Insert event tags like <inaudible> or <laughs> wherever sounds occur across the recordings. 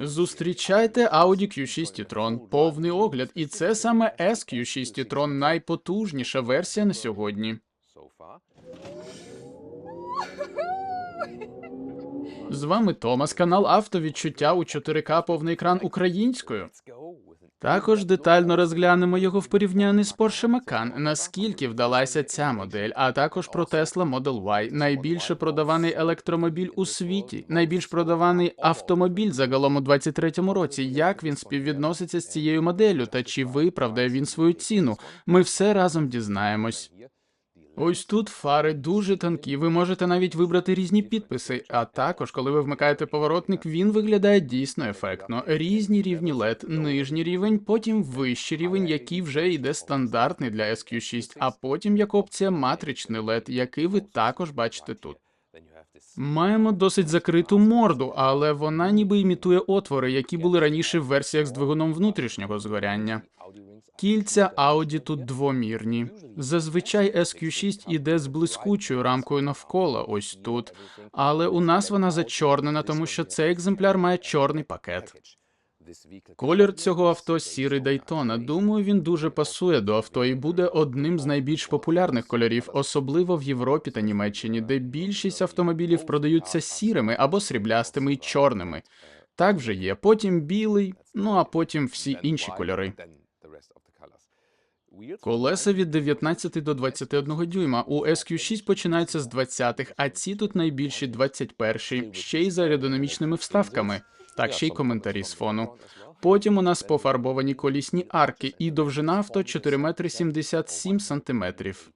Зустрічайте Audi Q6 e-tron, повний огляд, і це саме SQ6 e-tron, найпотужніша версія на сьогодні. З вами Томас, канал Автовідчуття у 4К повний екран українською. Також детально розглянемо його в порівнянні з Porsche Macan, наскільки вдалася ця модель, а також про Tesla Model Y, найбільше продаваний електромобіль у світі, найбільш продаваний автомобіль загалом у 23-му році. Як він співвідноситься з цією моделлю та чи виправдає він свою ціну? Ми все разом дізнаємось. Ось тут фари дуже тонкі. Ви можете навіть вибрати різні підписи. А також, коли ви вмикаєте поворотник, він виглядає дійсно ефектно. Різні рівні LED, нижній рівень, потім вищий рівень, який вже йде стандартний для SQ6, а потім як опція матричний LED, який ви також бачите тут. Маємо досить закриту морду, але вона ніби імітує отвори, які були раніше в версіях з двигуном внутрішнього згоряння. Кільця Audi тут двомірні. Зазвичай SQ6 іде з блискучою рамкою навколо, ось тут. Але у нас вона зачорнена, тому що цей екземпляр має чорний пакет. Колір цього авто сірий Дайтона. Думаю, він дуже пасує до авто і буде одним з найбільш популярних кольорів, особливо в Європі та Німеччині, де більшість автомобілів продаються сірими або сріблястими і чорними. Так вже є. Потім білий, ну а потім всі інші кольори. Колеса від 19 до 21 дюйма. У SQ6 починаються з 20-х, а ці тут найбільші 21 ще й з аеродинамічними вставками. Так, ще й коментарі з фону. Потім у нас пофарбовані колісні арки і довжина авто 4 метри 77 сантиметрів.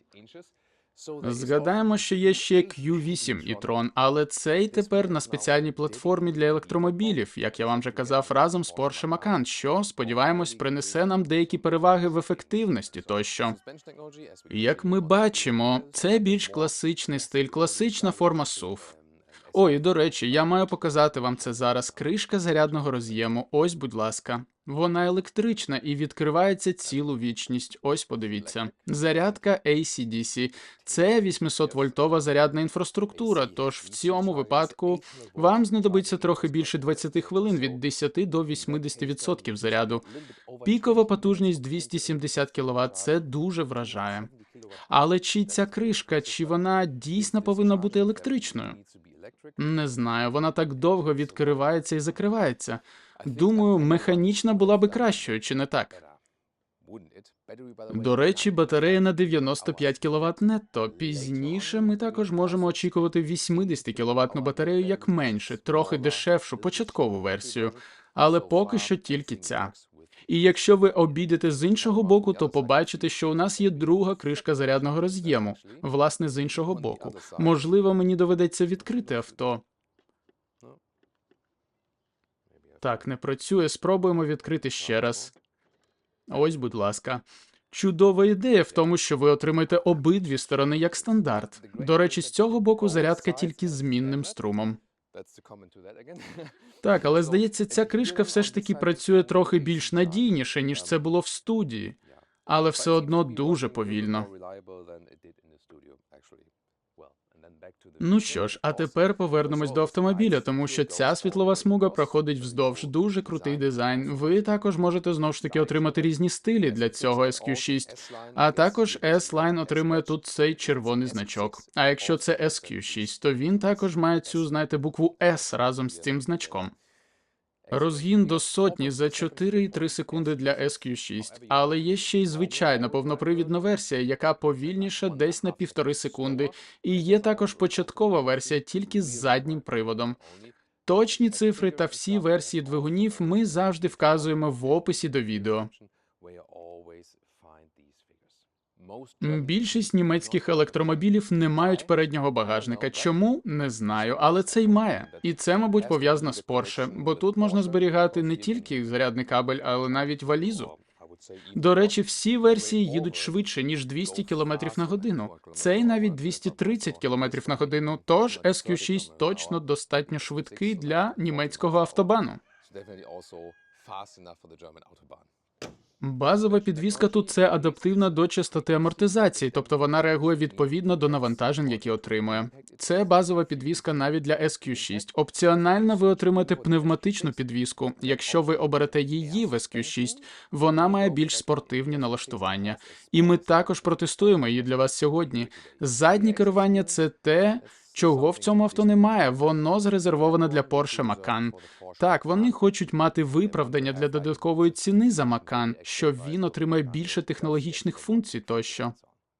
Згадаємо, що є ще Q8 e-tron, але цей тепер на спеціальній платформі для електромобілів, як я вам вже казав, разом з Porsche Macan, що, сподіваємось, принесе нам деякі переваги в ефективності тощо. Як ми бачимо, це більш класичний стиль, класична форма SUV. О, і до речі, я маю показати вам це зараз. Кришка зарядного роз'єму. Ось, будь ласка. Вона електрична і відкривається цілу вічність. Ось подивіться. Зарядка AC-DC. Це 800-вольтова зарядна інфраструктура. Тож в цьому випадку вам знадобиться трохи більше 20 хвилин від 10 до 80% заряду. Пікова потужність 270 кВт. Це дуже вражає. Але чи ця кришка, чи вона дійсно повинна бути електричною? Не знаю, вона так довго відкривається і закривається. Думаю, механічна була би кращою, чи не так? До речі, батарея на 95 кВт нетто. Пізніше ми також можемо очікувати 80 кВт батарею як менше, трохи дешевшу початкову версію, але поки що тільки ця. І якщо ви обійдете з іншого боку, то побачите, що у нас є друга кришка зарядного роз'єму, власне, з іншого боку. Можливо, мені доведеться відкрити авто. Так, не працює. Спробуємо відкрити ще раз. Ось, будь ласка. Чудова ідея в тому, що ви отримаєте обидві сторони як стандарт. До речі, з цього боку зарядка тільки змінним струмом. <laughs> Так, але здається, ця кришка все ж таки працює трохи більш надійніше, ніж це було в студії, але все одно дуже повільно. Ну що ж, а тепер повернемось до автомобіля, тому що ця світлова смуга проходить вздовж дуже крутий дизайн. Ви також можете знову ж таки отримати різні стилі для цього SQ6, а також S-Line отримує тут цей червоний значок. А якщо це SQ6, то він також має цю, знаєте, букву S разом з цим значком. Розгін до сотні за 4,3 секунди для SQ6, але є ще й звичайна повнопривідна версія, яка повільніша десь на півтори секунди, і є також початкова версія тільки з заднім приводом. Точні цифри та всі версії двигунів ми завжди вказуємо в описі до відео. Більшість німецьких електромобілів не мають переднього багажника. Чому не знаю, але цей має, і це, мабуть, пов'язано з Porsche, бо тут можна зберігати не тільки зарядний кабель, але навіть валізу. До речі, всі версії їдуть швидше ніж 200 км на годину. Цей навіть 230 км на годину. Тож SQ6 точно достатньо швидкий для німецького автобану. Базова підвізка тут це адаптивна до частоти амортизації, тобто вона реагує відповідно до навантажень, які отримує. Це базова підвізка навіть для SQ6. Опціонально ви отримаєте пневматичну підвізку. Якщо ви оберете її в SQ6, вона має більш спортивні налаштування. І ми також протестуємо її для вас сьогодні. Заднє керування це те. Чого в цьому авто немає? Воно зарезервоване для Porsche Macan. Так, вони хочуть мати виправдання для додаткової ціни за Macan, що він отримає більше технологічних функцій тощо.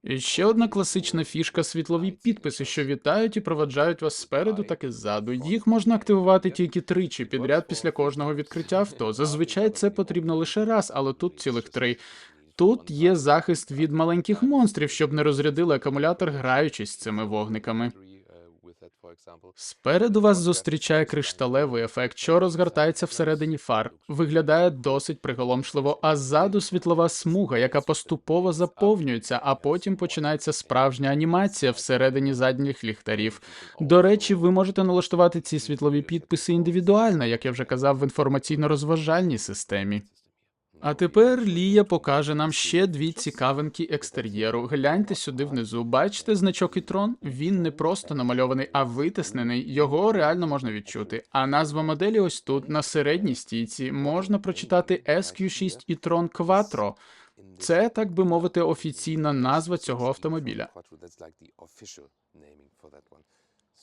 І ще одна класична фішка світлові підписи, що вітають і проваджають вас спереду, так і ззаду. Їх можна активувати тільки тричі підряд після кожного відкриття авто. Зазвичай це потрібно лише раз, але тут цілих три. Тут є захист від маленьких монстрів, щоб не розрядили акумулятор, граючись з цими вогниками. Спереду вас зустрічає кришталевий ефект, що розгортається всередині фар. Виглядає досить приголомшливо, а ззаду світлова смуга, яка поступово заповнюється, а потім починається справжня анімація всередині задніх ліхтарів. До речі, ви можете налаштувати ці світлові підписи індивідуально, як я вже казав, в інформаційно-розважальній системі. А тепер Лія покаже нам ще дві цікавинки екстер'єру. Гляньте сюди внизу. Бачите значок і-трон? Він не просто намальований, а витиснений. Його реально можна відчути. А назва моделі ось тут, на середній стійці, можна прочитати SQ6 e-tron Quattro. Це, так би мовити, офіційна назва цього автомобіля.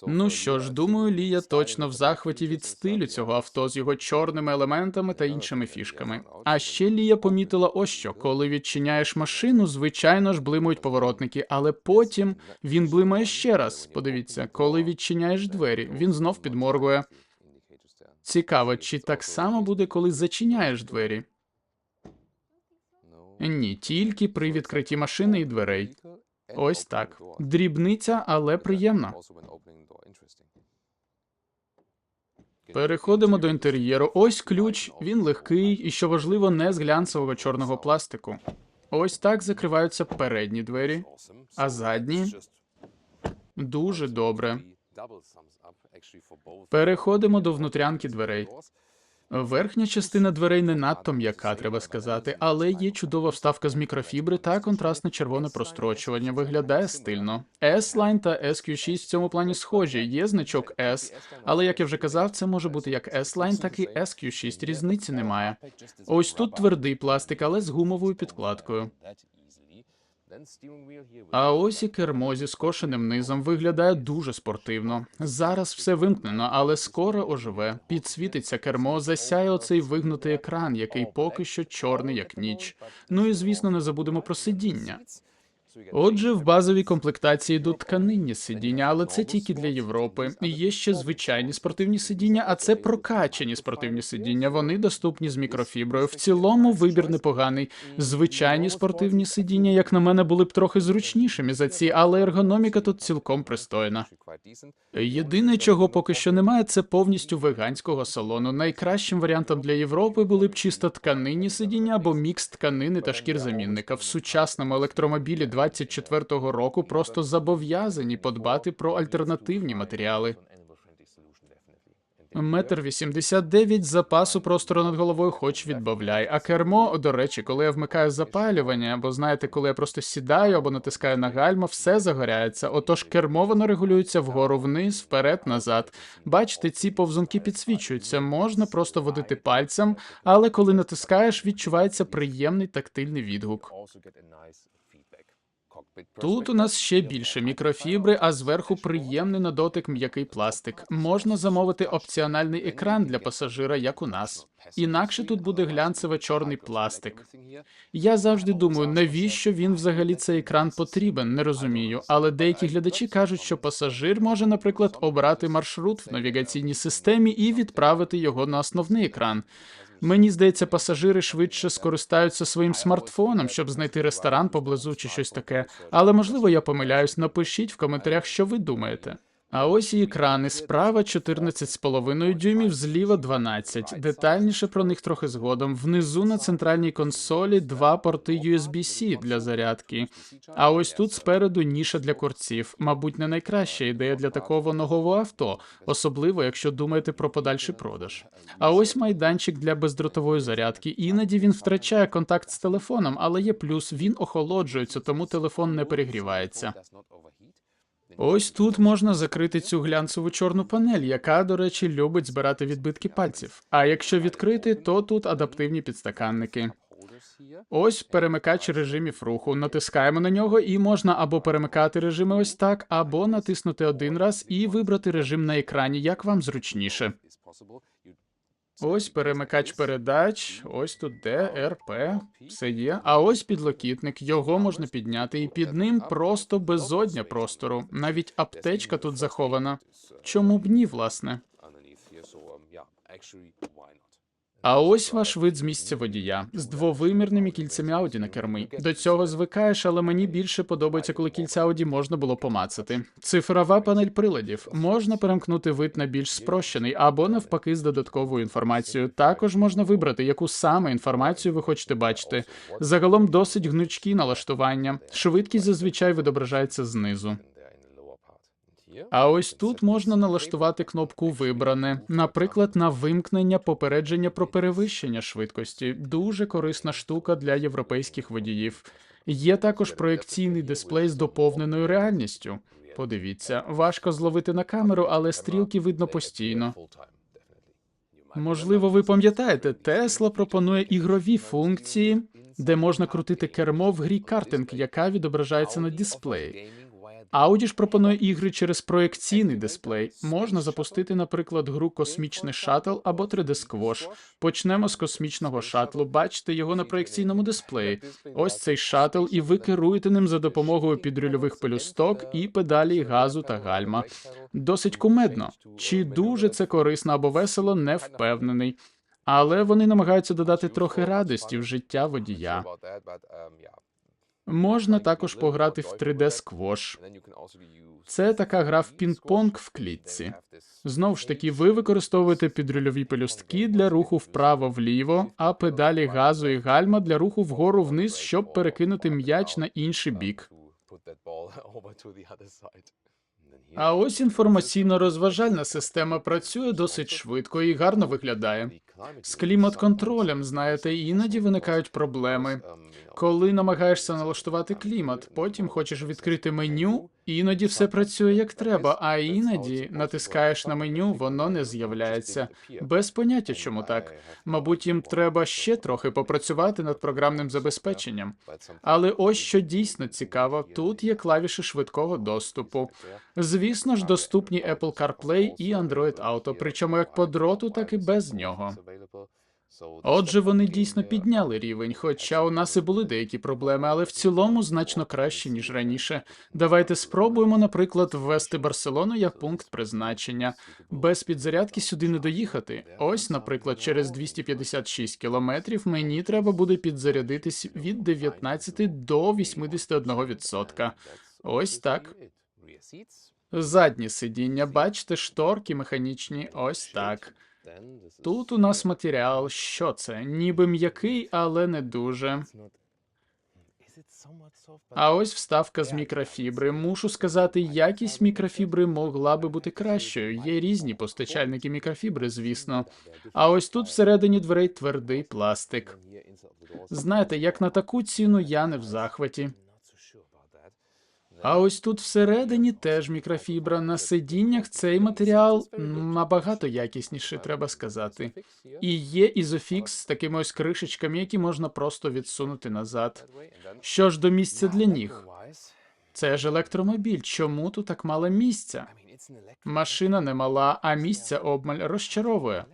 Ну що ж, думаю, Лія точно в захваті від стилю цього авто з його чорними елементами та іншими фішками. А ще Лія помітила ось що, коли відчиняєш машину, звичайно ж блимають поворотники, але потім він блимає ще раз. Подивіться, коли відчиняєш двері, він знов підморгує. Цікаво, чи так само буде, коли зачиняєш двері? Ні, тільки при відкритті машини і дверей. Ось так. Дрібниця, але приємна. Переходимо до інтер'єру. Ось ключ, він легкий і, що важливо, не з глянцевого чорного пластику. Ось так закриваються передні двері, а задні дуже добре. Переходимо до внутрянки дверей. Верхня частина дверей не надто м'яка, треба сказати, але є чудова вставка з мікрофібри та контрастне червоне прострочування. Виглядає стильно. S-Line та SQ6 в цьому плані схожі. Є значок S, але як я вже казав, це може бути як S-Line, так і SQ6. Різниці немає. Ось тут твердий пластик, але з гумовою підкладкою. А ось і кермо зі скошеним низом виглядає дуже спортивно. Зараз все вимкнено, але скоро оживе. Підсвітиться кермо, засяє оцей вигнутий екран, який поки що чорний, як ніч. Ну і звісно, не забудемо про сидіння. Отже, в базовій комплектації йдуть тканинні сидіння, але це тільки для Європи. Є ще звичайні спортивні сидіння, а це прокачані спортивні сидіння. Вони доступні з мікрофіброю. В цілому вибір непоганий. Звичайні спортивні сидіння, як на мене, були б трохи зручнішими за ці, але ергономіка тут цілком пристойна. Єдине, чого поки що немає, це повністю веганського салону. Найкращим варіантом для Європи були б чисто тканинні сидіння або мікс тканини та шкір замінника. В сучасному електромобілі 24-го року просто зобов'язані подбати про альтернативні матеріали. Метр вісімдесят дев'ять запасу простору над головою, хоч відбавляй. А кермо, до речі, коли я вмикаю запалювання, або знаєте, коли я просто сідаю або натискаю на гальма, все загоряється. Отож кермо воно регулюється вгору вниз, вперед, назад. Бачите, ці повзунки підсвічуються. Можна просто водити пальцем, але коли натискаєш, відчувається приємний тактильний відгук. Тут у нас ще більше мікрофібри, а зверху приємний на дотик м'який пластик. Можна замовити опціональний екран для пасажира, як у нас. Інакше тут буде глянцево чорний пластик. Я завжди думаю, навіщо він взагалі цей екран потрібен, не розумію. Але деякі глядачі кажуть, що пасажир може, наприклад, обрати маршрут в навігаційній системі і відправити його на основний екран. Мені здається, пасажири швидше скористаються своїм смартфоном, щоб знайти ресторан поблизу чи щось таке. Але можливо я помиляюсь. Напишіть в коментарях, що ви думаєте. А ось і екрани. Справа 14,5 дюймів, зліва 12. Детальніше про них трохи згодом. Внизу на центральній консолі два порти USB-C для зарядки. А ось тут спереду ніша для курців. Мабуть, не найкраща ідея для такого нового авто, особливо якщо думаєте про подальший продаж. А ось майданчик для бездротової зарядки. Іноді він втрачає контакт з телефоном, але є плюс, він охолоджується, тому телефон не перегрівається. Ось тут можна закрити цю глянцеву чорну панель, яка, до речі, любить збирати відбитки пальців. А якщо відкрити, то тут адаптивні підстаканники. Ось перемикач режимів руху. Натискаємо на нього, і можна або перемикати режими ось так, або натиснути один раз і вибрати режим на екрані, як вам зручніше. Ось перемикач передач, ось тут ДРП, все є. А ось підлокітник, його можна підняти, і під ним просто безодня простору. Навіть аптечка тут захована. Чому б ні, власне? А ось ваш вид з місця водія з двовимірними кільцями Ауді на кермі. До цього звикаєш, але мені більше подобається, коли кільця Ауді можна було помацати. Цифрова панель приладів можна перемкнути вид на більш спрощений або навпаки з додатковою інформацією. Також можна вибрати, яку саме інформацію ви хочете бачити. Загалом досить гнучкі налаштування. Швидкість зазвичай відображається знизу. А ось тут можна налаштувати кнопку Вибране, наприклад, на вимкнення попередження про перевищення швидкості. Дуже корисна штука для європейських водіїв. Є також проекційний дисплей з доповненою реальністю. Подивіться, важко зловити на камеру, але стрілки видно постійно. Можливо, ви пам'ятаєте, Тесла пропонує ігрові функції, де можна крутити кермо в грі картинг, яка відображається на дисплеї. Audi ж пропонує ігри через проекційний дисплей. Можна запустити, наприклад, гру Космічний шаттл або 3D Squash. Почнемо з космічного шатлу. Бачите його на проекційному дисплеї. Ось цей шаттл, і ви керуєте ним за допомогою підрульових пелюсток і педалі газу та гальма. Досить кумедно. Чи дуже це корисно або весело, не впевнений. Але вони намагаються додати трохи радості в життя водія. Можна також пограти в 3D Squash. Це така гра в пінг-понг в клітці. Знову ж таки, ви використовуєте підрульові пелюстки для руху вправо-вліво, а педалі газу і гальма для руху вгору-вниз, щоб перекинути м'яч на інший бік. А ось інформаційно-розважальна система працює досить швидко і гарно виглядає. З клімат-контролем, знаєте, іноді виникають проблеми. Коли намагаєшся налаштувати клімат, потім хочеш відкрити меню, іноді все працює як треба, а іноді натискаєш на меню, воно не з'являється. Без поняття, чому так. Мабуть, їм треба ще трохи попрацювати над програмним забезпеченням. Але ось що дійсно цікаво, тут є клавіші швидкого доступу. Звісно ж, доступні Apple CarPlay і Android Auto, причому як по дроту, так і без нього. Отже, вони дійсно підняли рівень, хоча у нас і були деякі проблеми, але в цілому значно краще, ніж раніше. Давайте спробуємо, наприклад, ввести Барселону як пункт призначення. Без підзарядки сюди не доїхати. Ось, наприклад, через 256 кілометрів мені треба буде підзарядитись від 19 до 81%. Ось так. Задні сидіння, бачите, шторки механічні, ось так. Тут у нас матеріал. Що це? Ніби м'який, але не дуже. А ось вставка з мікрофібри. Мушу сказати, якість мікрофібри могла би бути кращою. Є різні постачальники мікрофібри, звісно. А ось тут всередині дверей твердий пластик. Знаєте, як на таку ціну я не в захваті. А ось тут всередині теж мікрофібра. На сидіннях цей матеріал набагато якісніший, треба сказати. І є ізофікс з такими ось кришечками, які можна просто відсунути назад. Що ж до місця для ніг? Це ж електромобіль. Чому тут так мало місця? Машина не мала, а місця обмаль розчаровує.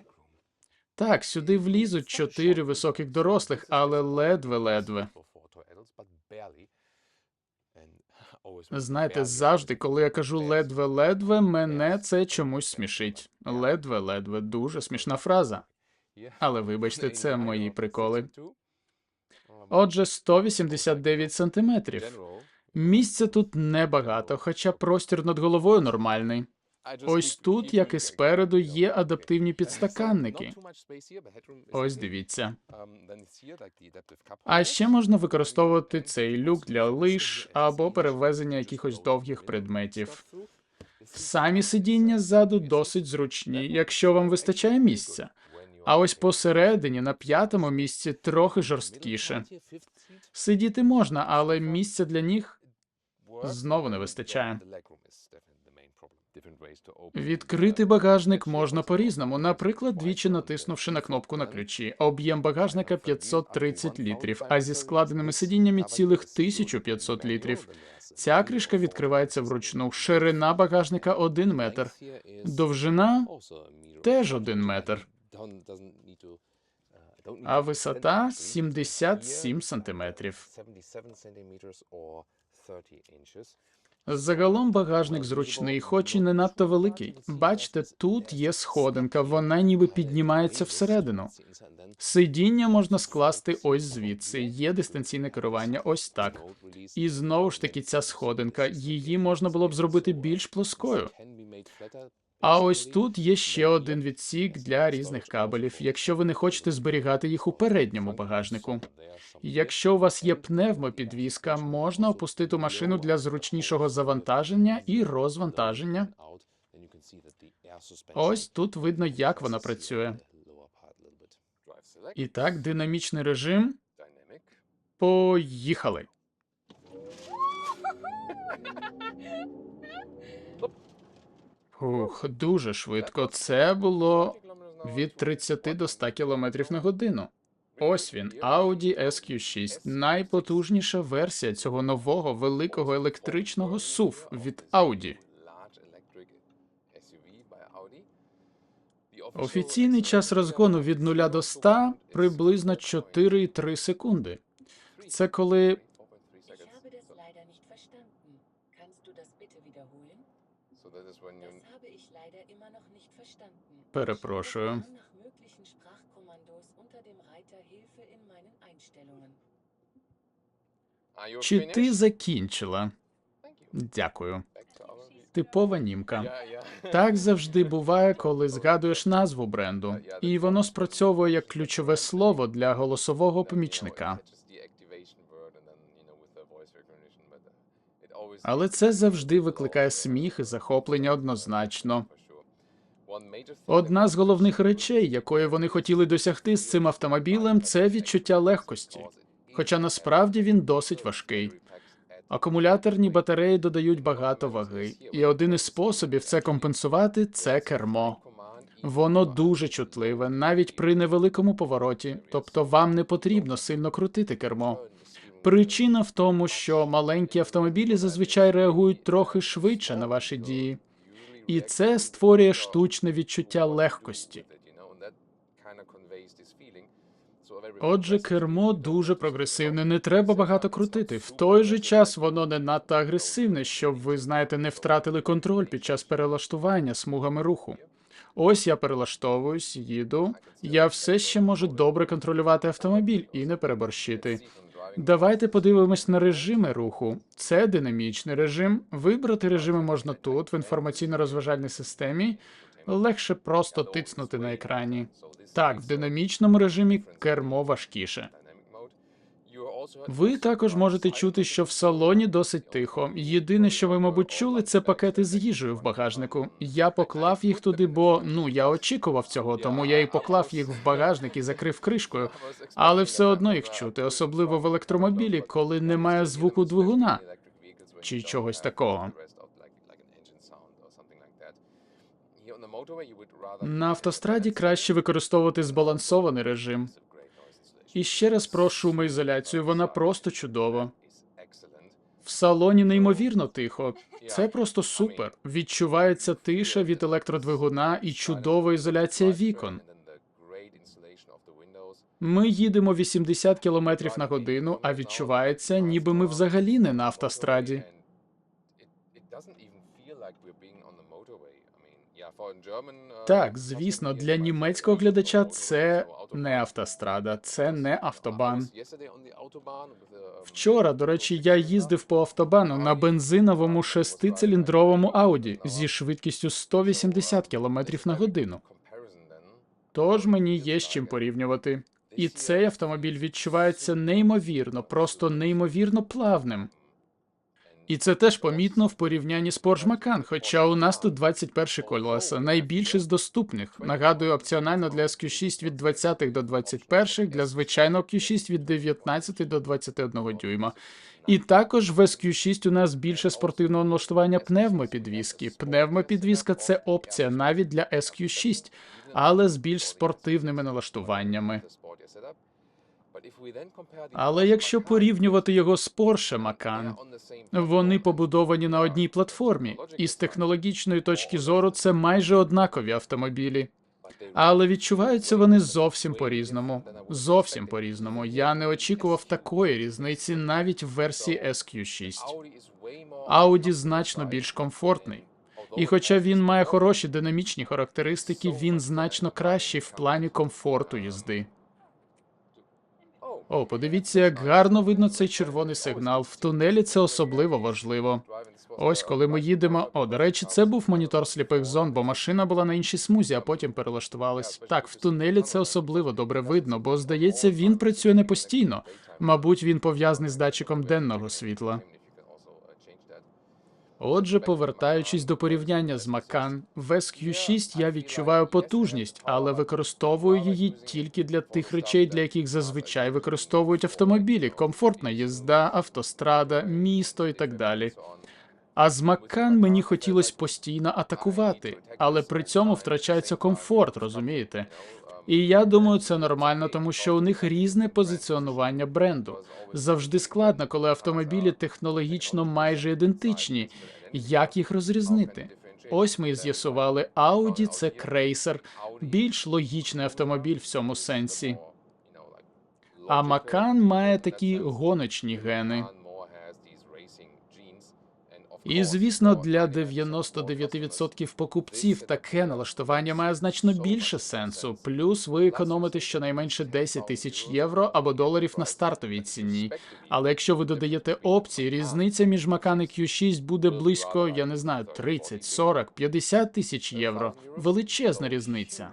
Так, сюди влізуть чотири високих дорослих, але ледве-ледве. Знаєте, завжди, коли я кажу ледве-ледве, мене це чомусь смішить. Ледве-ледве, дуже смішна фраза. Але вибачте, це мої приколи. Отже, 189 сантиметрів. Місця тут небагато, хоча простір над головою нормальний. Ось тут, як і спереду, є адаптивні підстаканники. Ось дивіться. А ще можна використовувати цей люк для лиш або перевезення якихось довгих предметів. Самі сидіння ззаду досить зручні, якщо вам вистачає місця. А ось посередині, на п'ятому місці, трохи жорсткіше. Сидіти можна, але місця для ніг знову не вистачає. Відкрити багажник можна по-різному. Наприклад, двічі натиснувши на кнопку на ключі. Об'єм багажника 530 літрів, а зі складеними сидіннями цілих 1500 літрів. Ця кришка відкривається вручну. Ширина багажника 1 метр, довжина теж 1 метр, а висота 77 сантиметрів. Загалом багажник зручний, хоч і не надто великий. Бачите, тут є сходинка, вона ніби піднімається всередину. Сидіння можна скласти ось звідси. Є дистанційне керування, ось так. І знову ж таки ця сходинка. Її можна було б зробити більш плоскою. А ось тут є ще один відсік для різних кабелів, якщо ви не хочете зберігати їх у передньому багажнику. Якщо у вас є пневмопідвізка, можна опустити машину для зручнішого завантаження і розвантаження. Ось тут видно, як вона працює. І так, динамічний режим. Поїхали. Ух, дуже швидко. Це було від 30 до 100 км на годину. Ось він, Audi SQ6, найпотужніша версія цього нового великого електричного SUV від Audi. Офіційний час розгону від 0 до 100 приблизно 4,3 секунди. Це коли Einstellungen. чи ти закінчила? Дякую. Типова німка. Так завжди буває, коли згадуєш назву бренду, і воно спрацьовує як ключове слово для голосового помічника. Але це завжди викликає сміх і захоплення однозначно. Одна з головних речей, якої вони хотіли досягти з цим автомобілем, це відчуття легкості. Хоча насправді він досить важкий. Акумуляторні батареї додають багато ваги, і один із способів це компенсувати це кермо. Воно дуже чутливе, навіть при невеликому повороті, тобто вам не потрібно сильно крутити кермо. Причина в тому, що маленькі автомобілі зазвичай реагують трохи швидше на ваші дії, і це створює штучне відчуття легкості. Отже, кермо дуже прогресивне, не треба багато крутити. В той же час воно не надто агресивне, щоб ви, знаєте, не втратили контроль під час перелаштування смугами руху. Ось я перелаштовуюсь, їду. Я все ще можу добре контролювати автомобіль і не переборщити. Давайте подивимось на режими руху. Це динамічний режим. Вибрати режими можна тут, в інформаційно-розважальній системі. Легше просто тицнути на екрані. Так, в динамічному режимі кермо важкіше. Ви також можете чути, що в салоні досить тихо. Єдине, що ви, мабуть, чули, це пакети з їжею в багажнику. Я поклав їх туди, бо ну я очікував цього, тому я і поклав їх в багажник і закрив кришкою. Але все одно їх чути, особливо в електромобілі, коли немає звуку двигуна чи чогось такого. На автостраді краще використовувати збалансований режим. І ще раз про шумоізоляцію, вона просто чудова. В салоні неймовірно тихо. Це просто супер. Відчувається тиша від електродвигуна і чудова ізоляція вікон. Ми їдемо 80 км на годину, а відчувається, ніби ми взагалі не на автостраді. Так, звісно, для німецького глядача це не автострада, це не автобан. Вчора, до речі, я їздив по автобану на бензиновому шестициліндровому Ауді зі швидкістю 180 км на годину. Тож мені є з чим порівнювати. І цей автомобіль відчувається неймовірно, просто неймовірно плавним. І це теж помітно в порівнянні з Porsche Macan, хоча у нас тут 21 колеса, найбільше з доступних. Нагадую, опціонально для SQ6 від 20 до 21, для звичайного Q6 від 19 до 21 дюйма. І також в SQ6 у нас більше спортивного налаштування пневмопідвіски. Пневмопідвіска це опція навіть для SQ6, але з більш спортивними налаштуваннями. Але якщо порівнювати його з Porsche Macan, вони побудовані на одній платформі, і з технологічної точки зору це майже однакові автомобілі. Але відчуваються вони зовсім по-різному. Зовсім по-різному. Я не очікував такої різниці навіть в версії SQ6. Audi значно більш комфортний. І хоча він має хороші динамічні характеристики, він значно кращий в плані комфорту їзди. О, подивіться, як гарно видно цей червоний сигнал. В тунелі це особливо важливо. Ось коли ми їдемо. О, до речі, це був монітор сліпих зон, бо машина була на іншій смузі, а потім перелаштувалась. Так, в тунелі це особливо добре видно, бо здається, він працює не постійно. Мабуть, він пов'язаний з датчиком денного світла. Отже, повертаючись до порівняння з Macan, в SQ6 я відчуваю потужність, але використовую її тільки для тих речей, для яких зазвичай використовують автомобілі: комфортна їзда, автострада, місто і так далі. А з Macan мені хотілося постійно атакувати, але при цьому втрачається комфорт, розумієте? І я думаю, це нормально, тому що у них різне позиціонування бренду. Завжди складно, коли автомобілі технологічно майже ідентичні. Як їх розрізнити? Ось ми і з'ясували, Audi – це крейсер, більш логічний автомобіль в цьому сенсі. А Macan має такі гоночні гени. І звісно, для 99% покупців таке налаштування має значно більше сенсу. Плюс ви економите щонайменше 10 тисяч євро або доларів на стартовій ціні. Але якщо ви додаєте опції, різниця між Macan і Q6 буде близько, я не знаю, 30, 40, 50 тисяч євро. Величезна різниця.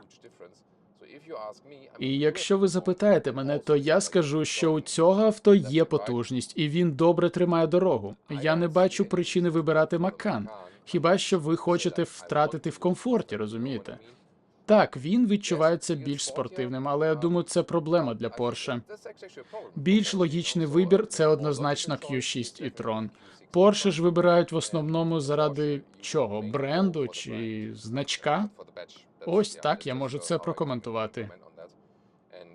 І якщо ви запитаєте мене, то я скажу, що у цього авто є потужність, і він добре тримає дорогу. Я не бачу причини вибирати Макан. Хіба що ви хочете втратити в комфорті, розумієте? Так, він відчувається більш спортивним, але я думаю, це проблема для Porsche. Більш логічний вибір це однозначно Q6 і Tron. Porsche ж вибирають в основному заради чого? Бренду чи значка? Ось так я можу це прокоментувати.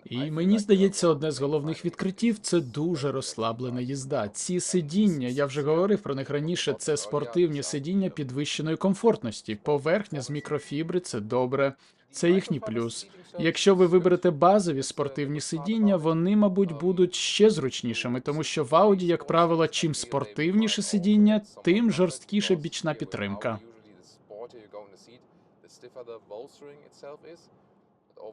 І мені здається, одне з головних відкриттів це дуже розслаблена їзда. Ці сидіння, я вже говорив про них раніше. Це спортивні сидіння підвищеної комфортності. Поверхня з мікрофібри це добре. Це їхній плюс. Якщо ви виберете базові спортивні сидіння, вони, мабуть, будуть ще зручнішими, тому що в Audi, як правило, чим спортивніше сидіння, тим жорсткіша бічна підтримка.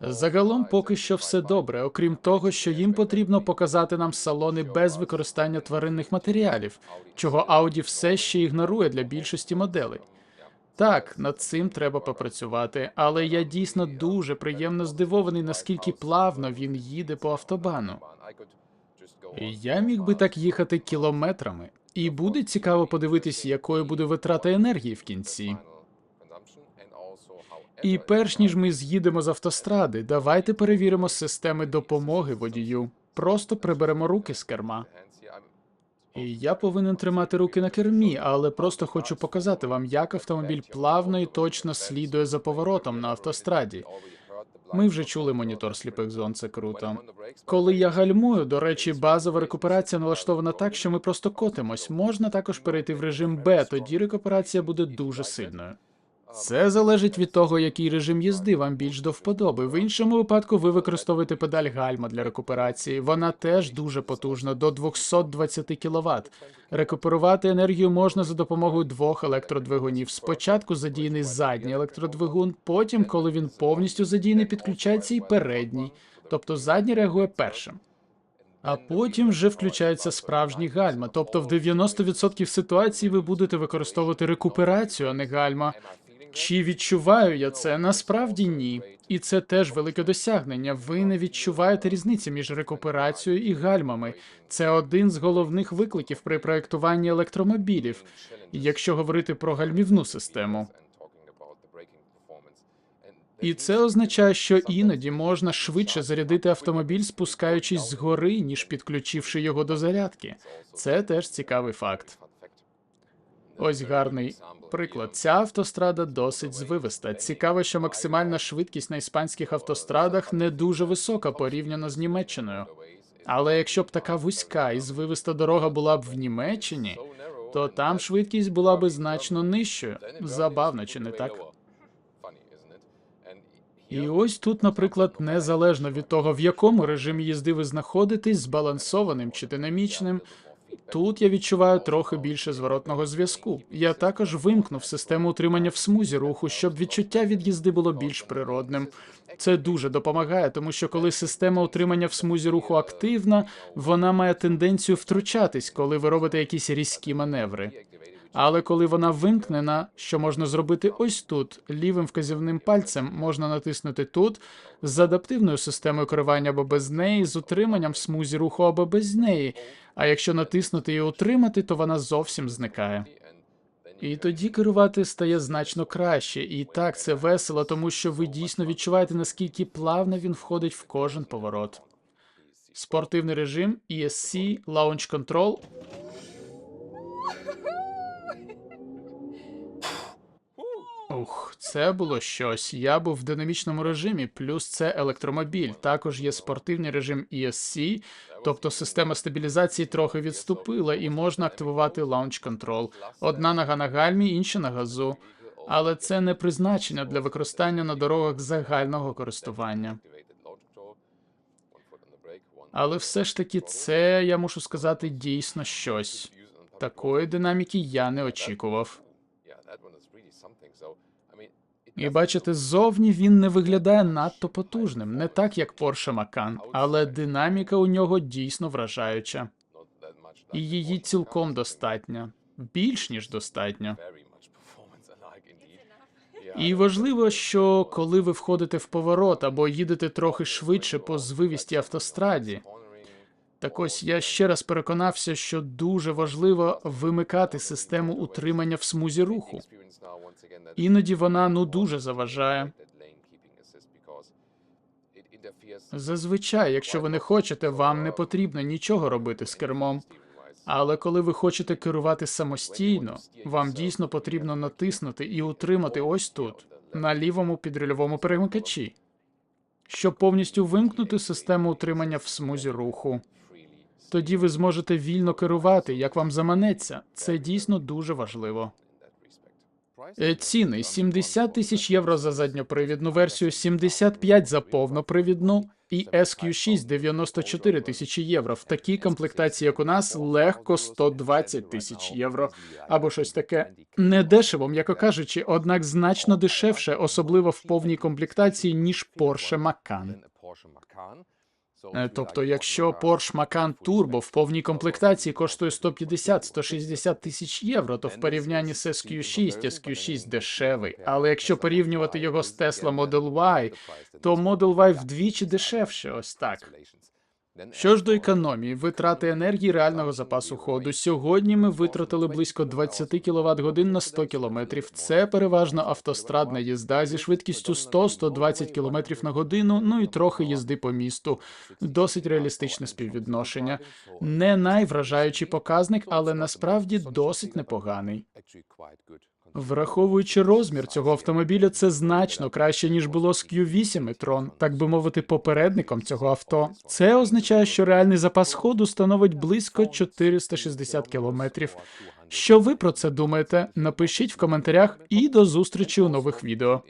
Загалом поки що все добре, окрім того, що їм потрібно показати нам салони без використання тваринних матеріалів, чого Audi все ще ігнорує для більшості моделей. Так, над цим треба попрацювати, але я дійсно дуже приємно здивований, наскільки плавно він їде по автобану. Я міг би так їхати кілометрами, і буде цікаво подивитись, якою буде витрата енергії в кінці. І перш ніж ми з'їдемо з автостради, давайте перевіримо системи допомоги водію. Просто приберемо руки з керма. І я повинен тримати руки на кермі, але просто хочу показати вам, як автомобіль плавно і точно слідує за поворотом на автостраді. Ми вже чули монітор сліпих зон, це круто. Коли я гальмую, до речі, базова рекуперація налаштована так, що ми просто котимось. Можна також перейти в режим Б, тоді рекуперація буде дуже сильною. Це залежить від того, який режим їзди вам більш до вподоби. В іншому випадку ви використовуєте педаль гальма для рекуперації. Вона теж дуже потужна, до 220 кВт. Рекуперувати енергію можна за допомогою двох електродвигунів. Спочатку задіяний задній електродвигун, потім, коли він повністю задіяний, підключається і передній, тобто задній реагує першим. А потім вже включається справжній гальма. Тобто в 90% ситуацій ви будете використовувати рекуперацію, а не гальма. Чи відчуваю я це? Насправді ні. І це теж велике досягнення. Ви не відчуваєте різниці між рекуперацією і гальмами. Це один з головних викликів при проєктуванні електромобілів, якщо говорити про гальмівну систему. І це означає, що іноді можна швидше зарядити автомобіль, спускаючись згори, ніж підключивши його до зарядки. Це теж цікавий факт. Ось гарний приклад. Ця автострада досить звивиста. Цікаво, що максимальна швидкість на іспанських автострадах не дуже висока порівняно з Німеччиною. Але якщо б така вузька і звивиста дорога була б в Німеччині, то там швидкість була б значно нижчою. Забавно, чи не так? І ось тут, наприклад, незалежно від того, в якому режимі їзди ви знаходитесь, збалансованим чи динамічним, тут я відчуваю трохи більше зворотного зв'язку. Я також вимкнув систему утримання в смузі руху, щоб відчуття від їзди було більш природним. Це дуже допомагає, тому що коли система утримання в смузі руху активна, вона має тенденцію втручатись, коли ви робите якісь різкі маневри. Але коли вона вимкнена, що можна зробити ось тут, лівим вказівним пальцем можна натиснути тут, з адаптивною системою керування або без неї, з утриманням в смузі руху або без неї. А якщо натиснути і утримати, то вона зовсім зникає. І тоді керувати стає значно краще. І так це весело, тому що ви дійсно відчуваєте, наскільки плавно він входить в кожен поворот. Спортивний режим, ESC, Launch Control Ух, це було щось. Я був в динамічному режимі, плюс це електромобіль. Також є спортивний режим ESC, тобто система стабілізації трохи відступила, і можна активувати Launch Control. Одна нога на гальмі, інша на газу. Але це не призначення для використання на дорогах загального користування. Але все ж таки, це я мушу сказати дійсно щось. Такої динаміки я не очікував. І бачите, ззовні він не виглядає надто потужним, не так як Porsche Macan, але динаміка у нього дійсно вражаюча. І її цілком достатньо, більш ніж достатньо. І важливо, що коли ви входите в поворот або їдете трохи швидше по звивістій автостраді, так ось я ще раз переконався, що дуже важливо вимикати систему утримання в смузі руху. Іноді вона ну дуже заважає. Зазвичай, якщо ви не хочете, вам не потрібно нічого робити з кермом. Але коли ви хочете керувати самостійно, вам дійсно потрібно натиснути і утримати ось тут, на лівому підрульовому перемикачі, щоб повністю вимкнути систему утримання в смузі руху. Тоді ви зможете вільно керувати, як вам заманеться. Це дійсно дуже важливо. Е, Ціни 70 тисяч євро за задньопривідну версію, 75 за повнопривідну і SQ6 94 тисячі євро. В такій комплектації, як у нас, легко 120 тисяч євро або щось таке. Не дешево, м'яко кажучи, однак значно дешевше, особливо в повній комплектації, ніж Porsche Macan. Е, Тобто, якщо Porsche Macan Turbo в повній комплектації коштує 150-160 тисяч євро, то в порівнянні з SQ6, SQ6 дешевий. Але якщо порівнювати його з Tesla Model Y, то Model Y вдвічі дешевше, ось так. Що ж до економії, витрати енергії реального запасу ходу. Сьогодні ми витратили близько 20 кВт годин на 100 км. Це переважно автострадна їзда зі швидкістю 100-120 км на годину, ну і трохи їзди по місту. Досить реалістичне співвідношення. Не найвражаючий показник, але насправді досить непоганий. Враховуючи розмір цього автомобіля, це значно краще ніж було з Q8 e-tron, так би мовити, попередником цього авто. Це означає, що реальний запас ходу становить близько 460 кілометрів. Що ви про це думаєте? Напишіть в коментарях і до зустрічі у нових відео.